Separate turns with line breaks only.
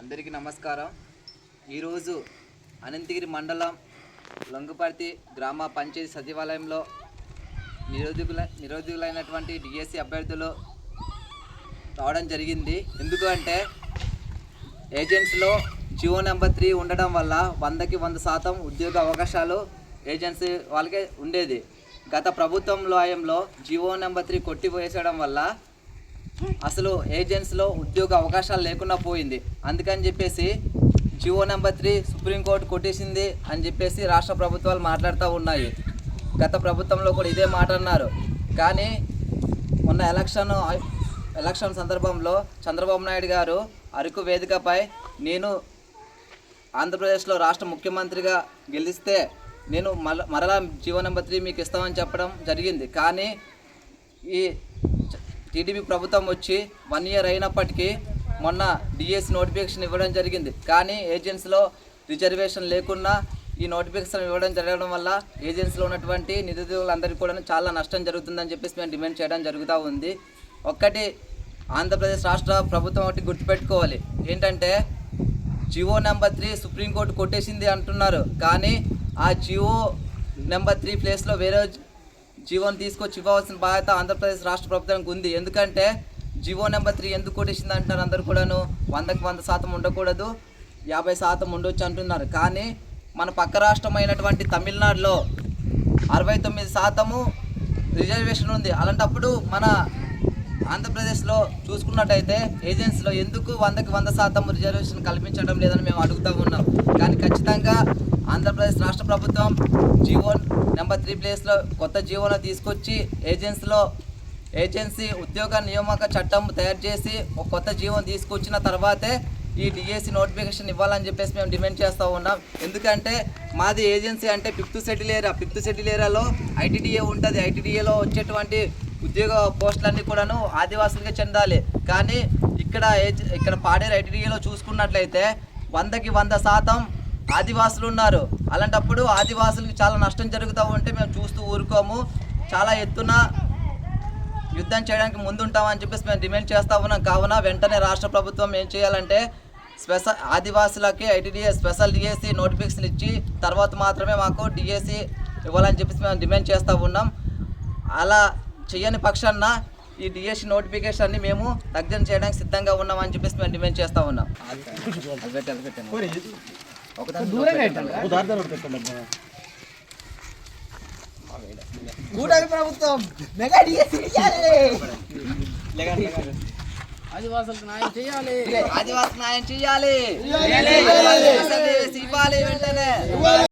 అందరికీ నమస్కారం. ఈరోజు అనంతగిరి మండలం లొంగుపర్తి గ్రామ పంచాయతీ సచివాలయంలో నిరోధకుల నిరోధకులైనటువంటి డిఎస్సి అభ్యర్థులు రావడం జరిగింది. ఎందుకంటే ఏజెంట్స్లో ఏజెన్సీలో జియో నెంబర్ త్రీ ఉండడం వల్ల వందకి వంద శాతం ఉద్యోగ అవకాశాలు ఏజెన్సీ వాళ్ళకే ఉండేది. గత ప్రభుత్వంలో ఆయంలో జియో నెంబర్ త్రీ కొట్టిపోయేసడం వల్ల అసలు ఏజెన్సీలో ఉద్యోగ అవకాశాలు లేకుండా పోయింది. అందుకని చెప్పేసి జివో నెంబర్ త్రీ సుప్రీంకోర్టు కొట్టేసింది అని చెప్పేసి రాష్ట్ర ప్రభుత్వాలు మాట్లాడుతూ ఉన్నాయి. గత ప్రభుత్వంలో కూడా ఇదే మాట అన్నారు. కానీ మొన్న ఎలక్షన్ ఎలక్షన్ సందర్భంలో చంద్రబాబు నాయుడు గారు అరకు వేదికపై నేను ఆంధ్రప్రదేశ్లో రాష్ట్ర ముఖ్యమంత్రిగా గెలిస్తే నేను మర మరలా జీవో నెంబర్ త్రీ మీకు ఇస్తామని చెప్పడం జరిగింది. కానీ ఈ టీడీపీ ప్రభుత్వం వచ్చి వన్ ఇయర్ అయినప్పటికీ మొన్న డిఎస్ నోటిఫికేషన్ ఇవ్వడం జరిగింది. కానీ ఏజెన్సీలో రిజర్వేషన్ లేకున్నా ఈ నోటిఫికేషన్ ఇవ్వడం జరగడం వల్ల ఏజెన్సీలో ఉన్నటువంటి నిరుద్యోగులందరికీ కూడా చాలా నష్టం జరుగుతుందని చెప్పేసి మేము డిమాండ్ చేయడం జరుగుతూ ఉంది. ఒక్కటి ఆంధ్రప్రదేశ్ రాష్ట్ర ప్రభుత్వం ఒకటి గుర్తుపెట్టుకోవాలి. ఏంటంటే జివో నెంబర్ త్రీ సుప్రీంకోర్టు కొట్టేసింది అంటున్నారు. కానీ ఆ జివో నెంబర్ త్రీ ప్లేస్లో వేరే జీవోని తీసుకొచ్చి ఇవ్వవలసిన బాధ్యత ఆంధ్రప్రదేశ్ రాష్ట్ర ప్రభుత్వానికి ఉంది. ఎందుకంటే జివో నెంబర్ త్రీ ఎందుకు కొట్టేసింది అంటున్నారు అందరు కూడాను. వందకి వంద శాతం ఉండకూడదు. యాభై శాతం ఉండొచ్చు అంటున్నారు. కానీ మన పక్క రాష్ట్రం అయినటువంటి తమిళనాడులో అరవై తొమ్మిది శాతము రిజర్వేషన్ ఉంది. అలాంటప్పుడు మన ఆంధ్రప్రదేశ్లో చూసుకున్నట్టయితే ఏజెన్సీలో ఎందుకు వందకి వంద శాతం రిజర్వేషన్ కల్పించడం లేదని మేము అడుగుతూ ఉన్నాం. కానీ ఖచ్చితంగా ఆంధ్రప్రదేశ్ రాష్ట్ర ప్రభుత్వం జీవో నెంబర్ త్రీ ప్లేస్లో కొత్త జీవోను తీసుకొచ్చి ఏజెన్సీలో ఏజెన్సీ ఉద్యోగ నియామక చట్టం తయారు చేసి ఒక కొత్త జీవోని తీసుకొచ్చిన తర్వాతే ఈ డిఎస్సి నోటిఫికేషన్ ఇవ్వాలని చెప్పేసి మేము డిమాండ్ చేస్తూ ఉన్నాం. ఎందుకంటే మాది ఏజెన్సీ అంటే fifth schedule area. Fifth schedule ఏరియాలో ఐటీడీఏ ఉంటుంది. ఐటీడీఏలో వచ్చేటువంటి ఉద్యోగ పోస్టులన్నీ కూడాను ఆదివాసులకే చెందాలి. కానీ ఇక్కడ ఇక్కడ పాడేరు ఐటీడీఏలో చూసుకున్నట్లయితే వందకి వంద శాతం ఆదివాసులు ఉన్నారు. అలాంటప్పుడు ఆదివాసులకు చాలా నష్టం జరుగుతూ ఉంటే మేము చూస్తూ ఊరుకోము. చాలా ఎత్తున యుద్ధం చేయడానికి ముందుంటామని చెప్పేసి మేము డిమాండ్ చేస్తా ఉన్నాం. కావున వెంటనే రాష్ట్ర ప్రభుత్వం ఏం చేయాలంటే స్పెషల్ ఆదివాసులకి ఐటీడీఏ స్పెషల్ డిఎస్సి నోటిఫికేషన్ ఇచ్చి తర్వాత మాత్రమే మాకు డిఎస్సి ఇవ్వాలని చెప్పేసి మేము డిమాండ్ చేస్తూ ఉన్నాం. అలా చేయని పక్షాన ఈ డిఎస్సి నోటిఫికేషన్ని మేము దగ్గర చేయడానికి సిద్ధంగా ఉన్నామని చెప్పేసి మేము డిమాండ్ చేస్తూ ఉన్నాం.
కూటమి ప్రభుత్వం మెగా.
ఆదివాసులకు న్యాయం చేయాలి.
ఆదివాసి న్యాయం చేయాలి.
ఇయ్యాలి.
ఇవ్వాలి వెంటనే.